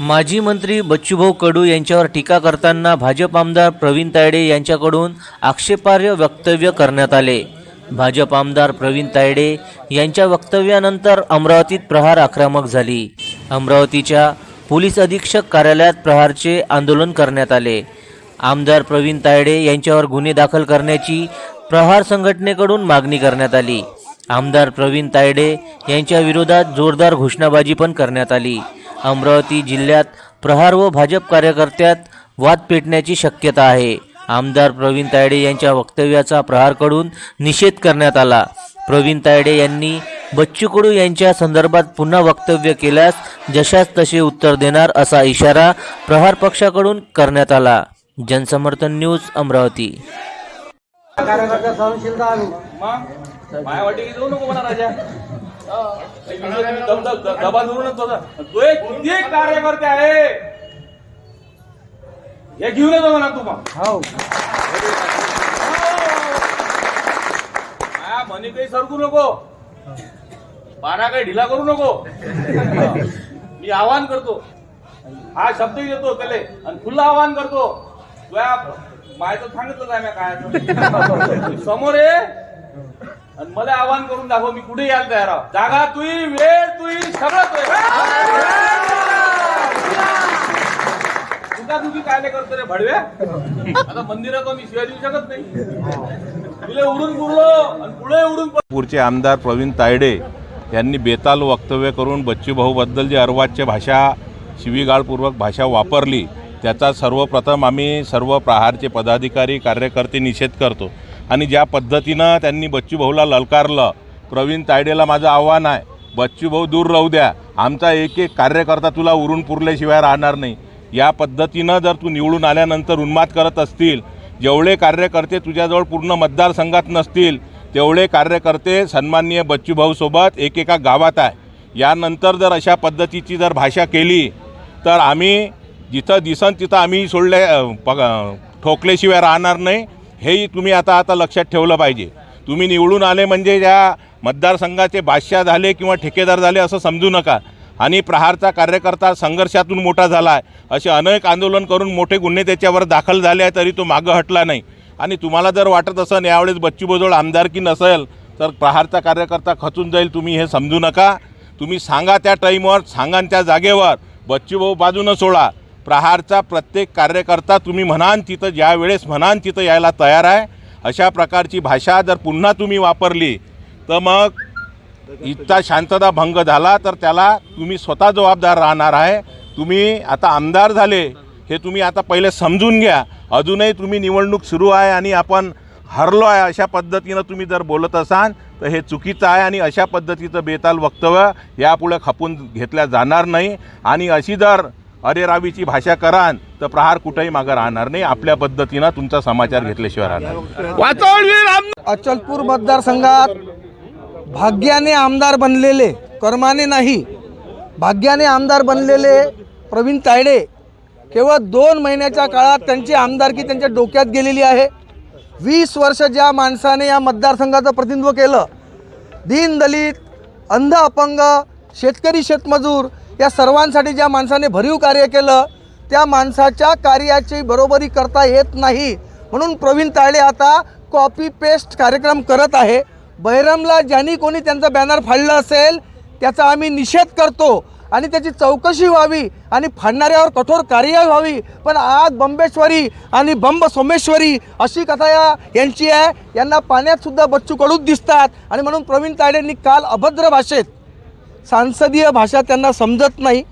माजी मंत्री बच्चूभाऊ कडू यांच्यावर टीका करताना भाजप आमदार प्रवीण तायडे यांच्याकडून आक्षेपार्ह वक्तव्य करण्यात आले. भाजप आमदार प्रवीण तायडे यांच्या वक्तव्यानंतर अमरावतीत प्रहार आक्रमक झाली. अमरावतीच्या पोलीस अधीक्षक कार्यालयात प्रहारचे आंदोलन करण्यात आले. आमदार प्रवीण तायडे यांच्यावर गुन्हे दाखल करण्याची प्रहार संघटनेकडून मागणी करण्यात आली. आमदार प्रवीण तायडे यांच्या विरोधात जोरदार घोषणाबाजी पण करण्यात आली. अमरावती जिल्ह्यात प्रहार व भाजप कार्यकर्त्यात वाद पेटण्याची शक्यता आहे. आमदार प्रवीण तायडे यांच्या वक्तव्याचा प्रहारकडून निषेध करण्यात आला. प्रवीण तायडे यांनी बच्चू कडू यांच्या संदर्भात पुन्हा वक्तव्य केल्यास जशास तसे उत्तर देणार असा इशारा प्रहार पक्षाकडून करण्यात आला. जनसमर्थन न्यूज अमरावती. दबा धरूनच बसा तो एक किती कार्यकर्ते आहे हे घेऊन येतो म्हणा तू मग माया म्हणे काही सरकू नको पारा काही ढिला करू नको मी आवाहन करतो हा. शब्द देतो त्याले आणि खुल्ला आवाहन करतो तुया मायचं सांगितलं आहे काय समोर ये आणि मला आवाहन करून दाखव मी कुठे यायला तयार आहो. जागा तुई वेळ तुई सगळं तुझा तुझी काय करतो रे भडव्या आता मंदिरात मी शिवाय देऊ शकत नाही. तुला उडून पुरलो आणि पुढे उडून नागपूरचे आमदार प्रवीण तायडे यांनी बेताल वक्तव्य करून बच्चूभाऊबद्दल जी अर्वाच्य भाषा शिवीगाळपूर्वक भाषा वापरली त्याचा सर्वप्रथम आम्ही सर्व प्रहारचे पदाधिकारी कार्यकर्ते निषेध करतो. आणि ज्या पद्धतीनं त्यांनी बच्चूभाऊला ललकारलं प्रवीण तायडेला माझं आव्हान आहे बच्चूभाऊ दूर राहू द्या आमचा एक एक कार्यकर्ता तुला उरून पुरल्याशिवाय राहणार नाही. या पद्धतीनं जर तू निवडून आल्यानंतर उन्माद करत असतील जेवढे कार्यकर्ते तुझ्याजवळ पूर्ण मतदारसंघात नसतील तेवढे कार्यकर्ते सन्माननीय बच्चूभाऊसोबत एकेका गावात आहे. यानंतर जर अशा पद्धतीची जर भाषा केली तर आम्ही जिथं दिसन तिथं आम्ही सोडले पग ठोकल्याशिवाय राहणार नाही. हेही तुम्ही आता आता लक्षात ठेवलं पाहिजे. तुम्ही निवडून आले म्हणजे या मतदारसंघाचे बादशाह झाले किंवा ठेकेदार झाले असं समजू नका. आणि प्रहारचा कार्यकर्ता संघर्षातून मोठा झाला आहे असे अनेक आंदोलन करून मोठे गुन्हे त्याच्यावर दाखल झाले आहे तरी तो मागं हटला नाही. आणि तुम्हाला जर वाटत असेल यावेळेस बच्चूबोजवळ आमदारकी नसेल तर प्रहारचा कार्यकर्ता खचून जाईल तुम्ही हे समजू नका. तुम्ही सांगा त्या टाईमवर सांगा त्या जागेवर. बच्चूभाऊ बाजूनं सोडा. प्रहारचा प्रत्येक कार्यकर्ता तुम्ही म्हणान तिथं ज्या वेळेस म्हणान तिथं यायला तयार आहे अशा प्रकारची भाषा जर पुन्हा तुम्ही वापरली तर मग इतका शांतता भंग झाला तर त्याला तुम्ही स्वतः जबाबदार राहणार आहे. तुम्ही आता आमदार झाले हे तुम्ही आता पहिले समजून घ्या. अजूनही तुम्ही निवडणूक सुरू आहे आणि आपण हरलो आहे अशा पद्धतीनं तुम्ही जर बोलत असाल तर हे चुकीचं आहे आणि अशा पद्धतीचं बेताल वक्तव्य यापुढे खपून घेतल्या जाणार नाही. आणि अशी जर अरेरावीची भाषा कराल तर प्रहार कुठेही मागं राहणार नाही आपल्या पद्धतीनं तुमचा समाचार घेतल्याशिवाय राहणार. अचलपूर मतदारसंघात भाग्याने आमदार बनलेले कर्माने नाही भाग्याने आमदार बनलेले प्रवीण तायडे केवळ दोन महिन्याच्या काळात त्यांची आमदारकी त्यांच्या डोक्यात गेलेली आहे वीस वर्ष ज्या माणसाने या मतदारसंघाचं प्रतिनिधित्व केलं दीनदलित अंध अपंग शेतकरी शेतमजूर या सर्वांसाठी ज्या माणसाने भरीव कार्य केलं त्या माणसाच्या कार्याची बरोबरी करता येत नाही. म्हणून प्रवीण ताळे आता कॉपी पेस्ट कार्यक्रम करत आहे. बहिरमला ज्यांनी कोणी त्यांचा बॅनर फाडलं असेल त्याचा आम्ही निषेध करतो आणि त्याची चौकशी व्हावी आणि फाडणाऱ्यावर कठोर कार्यवाही व्हावी. पण आज बंबेश्वरी आणि बंब सोमेश्वरी अशी कथा या यांची आहे. यांना पाण्यातसुद्धा बच्चू कडूच दिसतात आणि म्हणून प्रवीण ताडेंनी काल अभद्र भाषेत सांसदीय भाषा त्यांना समजत नाही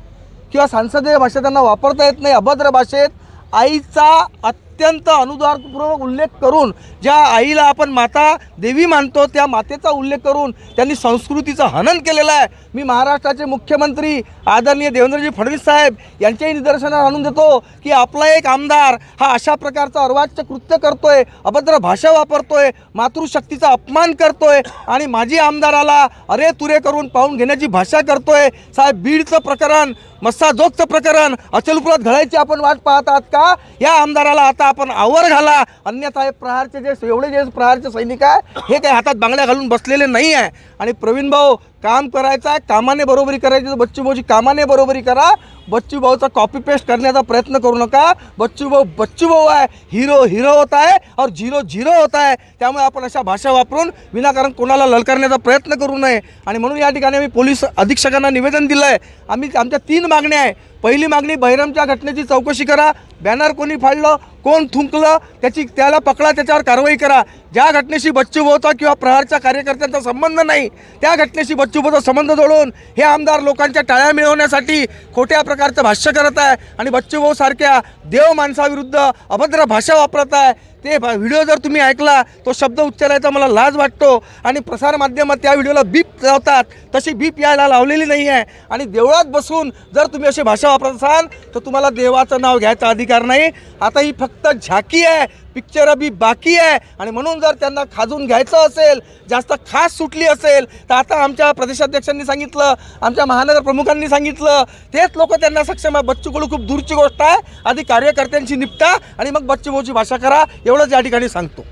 किंवा सांसदीय भाषा त्यांना वापरता येत नाही. अभद्र भाषेत आईचा अत्यंत अनुदारपूर्वक उल्लेख करून ज्या आईला आपण माता देवी मानतो त्या मातेचा उल्लेख करून त्यांनी संस्कृतीचं हनन केलेलं आहे. मी महाराष्ट्राचे मुख्यमंत्री आदरणीय देवेंद्रजी फडणवीस साहेब यांच्याही निदर्शनात आणून देतो की आपला एक आमदार हा अशा प्रकारचं अर्वाच्य कृत्य करतोय अभद्र भाषा वापरतोय मातृशक्तीचा अपमान करतोय आणि माजी आमदाराला अरे तुरे करून पाहून घेण्याची भाषा करतोय. साहेब बीडचं प्रकरण मस्साजोगचं प्रकरण अचलपुरात घडायची आपण वाट पाहत आहात का? या आमदाराला आता आपण आवर घाला. अन्यथा हे प्रहारचे जे एवढे जे प्रहारचे सैनिक आहे हे काही हातात बांगड्या घालून बसलेले नाही आहे. आणि प्रवीण भाऊ काम करायचं आहे कामाने बरोबरी करायची तर बच्चू भाऊची कामाने बरोबरी करा. बच्चू भाऊचा कॉपी पेस्ट करण्याचा प्रयत्न करू नका. बच्चू भाऊ बच्चू भाऊ आहे. हिरो हिरो होत आहे और झिरो झिरो होत आहे. त्यामुळे आपण अशा भाषा वापरून विनाकारण कोणाला ललकारण्याचा प्रयत्न करू नये. आणि म्हणून या ठिकाणी आम्ही पोलीस अधीक्षकांना निवेदन दिलं आहे आम्ही आमच्या तीन मागण्या आहे. पहिली मागणी बहिरमच्या घटनेची चौकशी करा. बॅनर कोणी फाडलं कोण थुंकलं त्याची त्याला पकडा त्याच्यावर कारवाई करा. ज्या घटनेशी बच्चू भाऊचा किंवा प्रहारच्या कार्यकर्त्यांचा संबंध नाही त्या घटनेशी बच्चू भाऊचा संबंध जोडून हे आमदार लोकांच्या टाळ्या मिळवण्यासाठी खोट्या प्रकारचं भाष्य करत आहे आणि बच्चूभाऊ सारख्या देव माणसाविरुद्ध अभद्र भाषा वापरत आहे. ते व्हिडिओ जर तुम्ही ऐकला तो शब्द उच्चारायचा मला लाज वाटतो. आणि प्रसारमाध्यमात त्या व्हिडिओला बीप लावतात. तशी बीप यायला लावलेली नाही आहे. आणि देवळात बसून जर तुम्ही अशी भाषा वापरत असाल तर तुम्हाला देवाचं नाव घ्यायचा अधिकार नाही. आता ही फक्त झाकी आहे. पिक्चर अभी बाकी आहे. आणि म्हणून जर त्यांना खाजून घ्यायचं असेल जास्त खास सुटली असेल तर आता आमच्या प्रदेशाध्यक्षांनी सांगितलं आमच्या महानगर प्रमुखांनी सांगितलं. तेच लोक त्यांना सक्षम आहे बच्चू खूप दूरची गोष्ट आहे. आधी कार्यकर्त्यांशी निपटा आणि मग बच्चू भाऊची भाषा करा. एवढंच या ठिकाणी सांगतो.